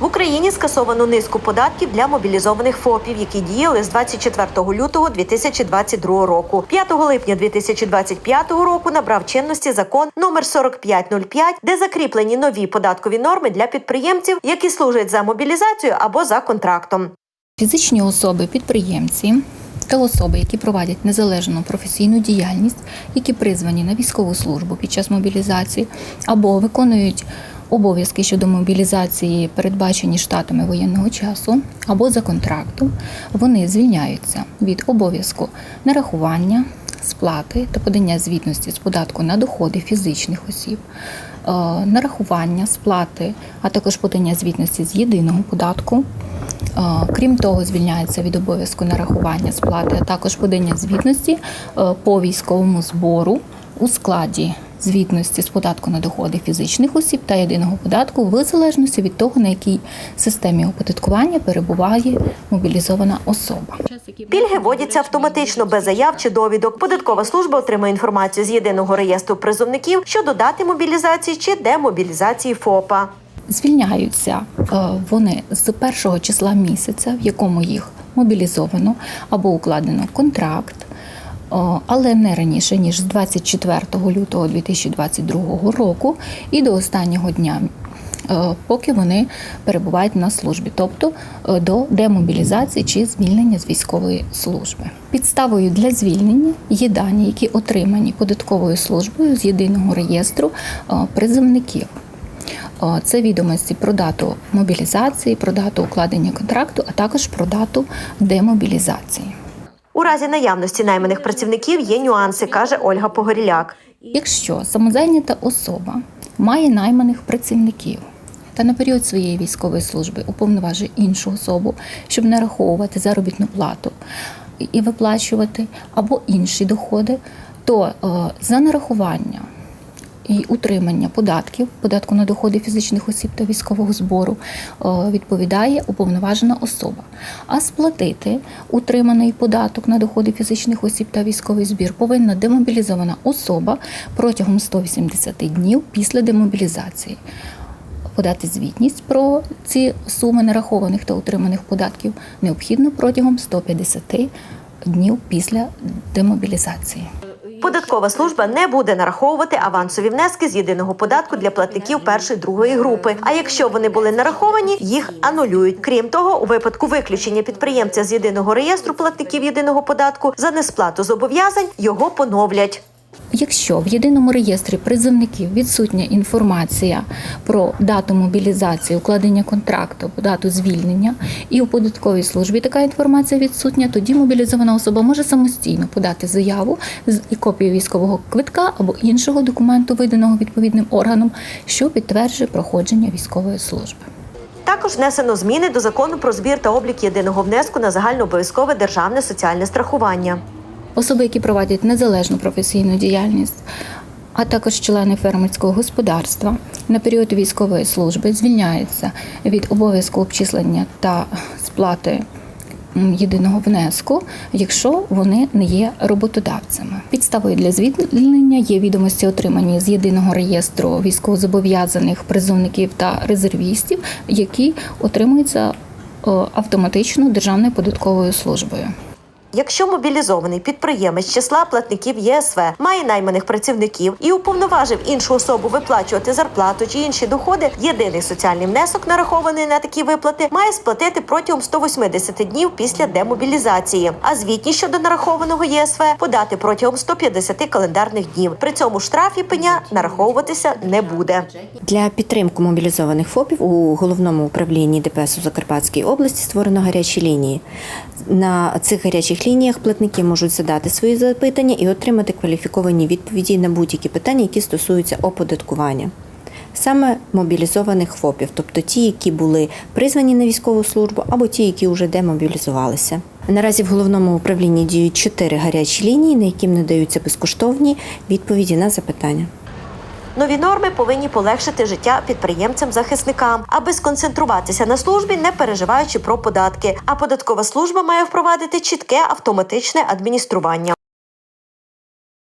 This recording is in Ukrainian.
В Україні скасовано низку податків для мобілізованих ФОПів, які діяли з 24 лютого 2022 року. 5 липня 2025 року набрав чинності закон номер 4505, де закріплені нові податкові норми для підприємців, які служать за мобілізацію або за контрактом. Фізичні особи, підприємці та особи, які проводять незалежну професійну діяльність, які призвані на військову службу під час мобілізації або виконують обов'язки щодо мобілізації, передбачені штатами воєнного часу, або за контрактом, вони звільняються від обов'язку нарахування, сплати та подання звітності з податку на доходи фізичних осіб, е, нарахування, сплати, а також подання звітності з єдиного податку. Е, Крім того, звільняється від обов'язку нарахування сплати, а також подання звітності е, по військовому збору у складі звітності з податку на доходи фізичних осіб та єдиного податку в залежності від того, на якій системі оподаткування перебуває мобілізована особа. Пільги вводяться автоматично без заяв чи довідок. Податкова служба отримує інформацію з єдиного реєстру призовників щодо дати мобілізації чи демобілізації ФОПа. Звільняються е, вони з першого числа місяця, в якому їх мобілізовано або укладено контракт, але не раніше ніж з 24 лютого 2022 року і до останнього дня. е, Поки вони перебувають на службі, тобто е, до демобілізації чи звільнення з військової служби. Підставою для звільнення є дані, які отримані податковою службою з єдиного реєстру е, призовників. Це відомості про дату мобілізації, про дату укладення контракту, а також про дату демобілізації. У разі наявності найманих працівників є нюанси, каже Ольга Погоріляк. Якщо самозайнята особа має найманих працівників та на період своєї військової служби уповноважує іншу особу, щоб нараховувати заробітну плату і- виплачувати або інші доходи, то е, за нарахування і утримання податків, податку на доходи фізичних осіб та військового збору е, відповідає уповноважена особа. А сплатити утриманий податок на доходи фізичних осіб та військовий збір повинна демобілізована особа протягом 180 днів після демобілізації. Подати звітність про ці суми нарахованих та утриманих податків необхідно протягом 150 днів після демобілізації. Податкова служба не буде нараховувати авансові внески з єдиного податку для платників першої другої групи. А якщо вони були нараховані, їх анулюють. Крім того, у випадку виключення підприємця з єдиного реєстру платників єдиного податку за несплату зобов'язань його поновлять. Якщо в єдиному реєстрі призовників відсутня інформація про дату мобілізації, укладення контракту, дату звільнення, і у податковій службі така інформація відсутня, тоді мобілізована особа може самостійно подати заяву і копію військового квитка або іншого документу, виданого відповідним органом, що підтверджує проходження військової служби. Також внесено зміни до закону про збір та облік єдиного внеску на загальнообов'язкове державне соціальне страхування. Особи, які проводять незалежну професійну діяльність, а також члени фермерського господарства на період військової служби звільняються від обов'язку обчислення та сплати єдиного внеску, якщо вони не є роботодавцями. Підставою для звільнення є відомості, отримані з єдиного реєстру військовозобов'язаних призовників та резервістів, які отримуються автоматично Державною податковою службою. Якщо мобілізований підприємець числа платників ЄСВ має найманих працівників і уповноважив іншу особу виплачувати зарплату чи інші доходи, єдиний соціальний внесок, нарахований на такі виплати, має сплатити протягом 180 днів після демобілізації. А звітність щодо нарахованого ЄСВ подати протягом 150 календарних днів. При цьому штраф і пеня нараховуватися не буде. Для підтримки мобілізованих ФОПів у головному управлінні ДПС у Закарпатській області створено гарячі лінії. На цих гарячих лініях платники можуть задати свої запитання і отримати кваліфіковані відповіді на будь-які питання, які стосуються оподаткування. Саме мобілізованих ФОПів, тобто ті, які були призвані на військову службу, або ті, які вже демобілізувалися. Наразі в головному управлінні діють чотири гарячі лінії, на які надаються безкоштовні відповіді на запитання. Нові норми повинні полегшити життя підприємцям-захисникам, аби сконцентруватися на службі, не переживаючи про податки. А податкова служба має впровадити чітке автоматичне адміністрування.